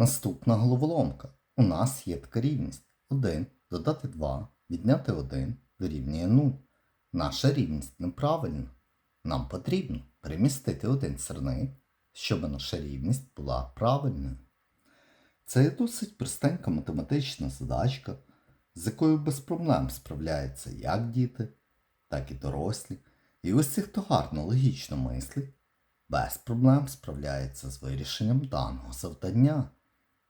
Наступна головоломка. У нас є така рівність. 1 додати 2, відняти 1 дорівнює 0. Наша рівність неправильна. Нам потрібно перемістити один сирник, щоб наша рівність була правильною. Це досить простенька математична задачка, з якою без проблем справляються як діти, так і дорослі. І усі, хто гарно логічно мислить, без проблем справляється з вирішенням даного завдання.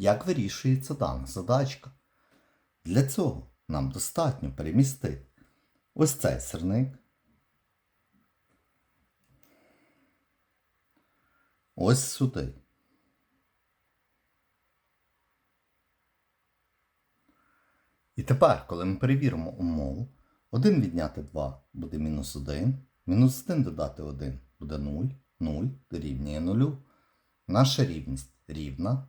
Як вирішується дана задачка? Для цього нам достатньо перемістити ось цей сирник. Ось сюди. І тепер, коли ми перевіримо умову, 1 відняти 2 буде мінус 1, мінус 1 додати 1 буде 0, 0 дорівнює 0. Наша рівність рівна,